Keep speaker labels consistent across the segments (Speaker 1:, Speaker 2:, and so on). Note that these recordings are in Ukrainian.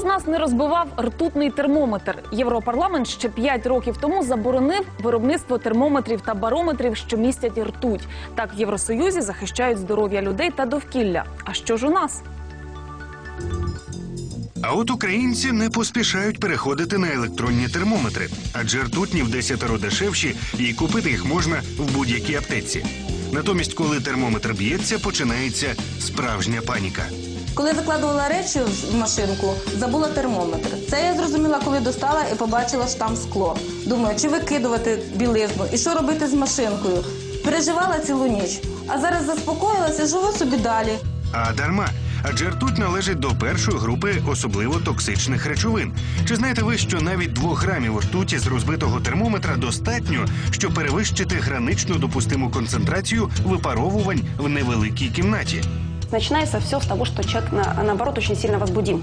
Speaker 1: З нас не розбивав ртутний термометр? Європарламент ще 5 років тому заборонив виробництво термометрів та барометрів, що містять ртуть. Так в Євросоюзі захищають здоров'я людей та довкілля. А що ж у нас?
Speaker 2: А от українці не поспішають переходити на електронні термометри, адже ртутні в десятеро дешевші, і купити їх можна в будь-якій аптеці. Натомість, коли термометр б'ється, починається справжня паніка.
Speaker 3: Коли закладувала речі в машинку, забула термометр. Це я зрозуміла, коли достала і побачила, що там скло. Думаю, чи викидувати білизну і що робити з машинкою. Переживала цілу ніч, а зараз заспокоїлася, живу собі далі.
Speaker 2: А дарма, адже ртуть належить до першої групи особливо токсичних речовин. Чи знаєте ви, що навіть двох грамів ртуті з розбитого термометра достатньо, щоб перевищити гранично допустиму концентрацію випаровувань в невеликій кімнаті?
Speaker 4: Начинается все с того, что человек, на- наоборот, очень сильно возбудим.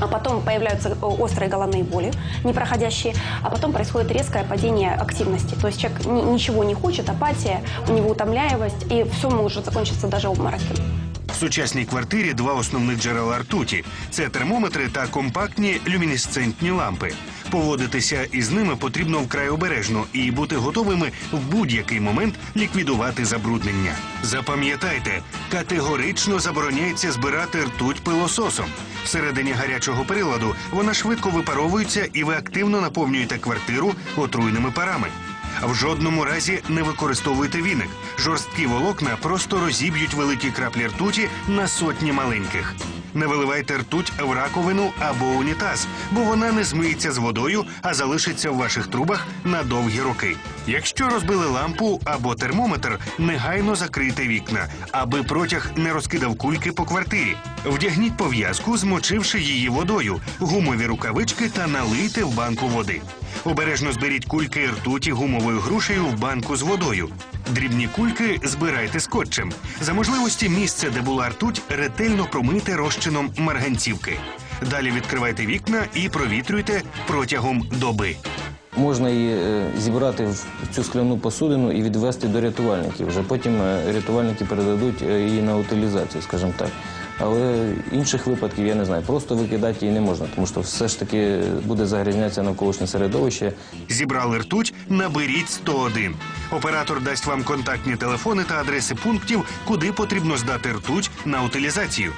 Speaker 4: А потом появляются э, острые головные боли, непроходящие, а потом происходит резкое падение активности. То есть человек ни- ничего не хочет, апатия, у него утомляемость, и все может закончиться даже обмороком.
Speaker 2: Сучасній квартирі два основних джерела ртуті це термометри та компактні люмінесцентні лампи. Поводитися із ними потрібно вкрай обережно і бути готовими в будь-який момент ліквідувати забруднення. Запам'ятайте, категорично забороняється збирати ртуть пилососом. Всередині гарячого приладу вона швидко випаровується, і ви активно наповнюєте квартиру отруйними парами. В жодному разі не використовуйте віник. Жорсткі волокна просто розіб'ють великі краплі ртуті на сотні маленьких. Не виливайте ртуть в раковину або унітаз, бо вона не змиється з водою, а залишиться в ваших трубах на довгі роки. Якщо розбили лампу або термометр, негайно закрийте вікна, аби протяг не розкидав кульки по квартирі. Вдягніть пов'язку, змочивши її водою, гумові рукавички та налийте в банку води. Обережно зберіть кульки ртуті гумовою грушею в банку з водою. Дрібні кульки збирайте скотчем. За можливості місце, де була ртуть, ретельно промийте розчином марганцівки. Далі відкривайте вікна і провітрюйте протягом доби.
Speaker 5: Можна її е, зібрати в цю скляну посудину і відвести до рятувальників. Вже потім е, рятувальники передадуть е, її на утилізацію, скажімо так. Але інших випадків я не знаю. Просто викидати її не можна, тому що все ж таки буде загрізнятися навколишнє середовище.
Speaker 2: Зібрали ртуть, наберіть 101. Оператор дасть вам контактні телефони та адреси пунктів, куди потрібно здати ртуть на утилізацію.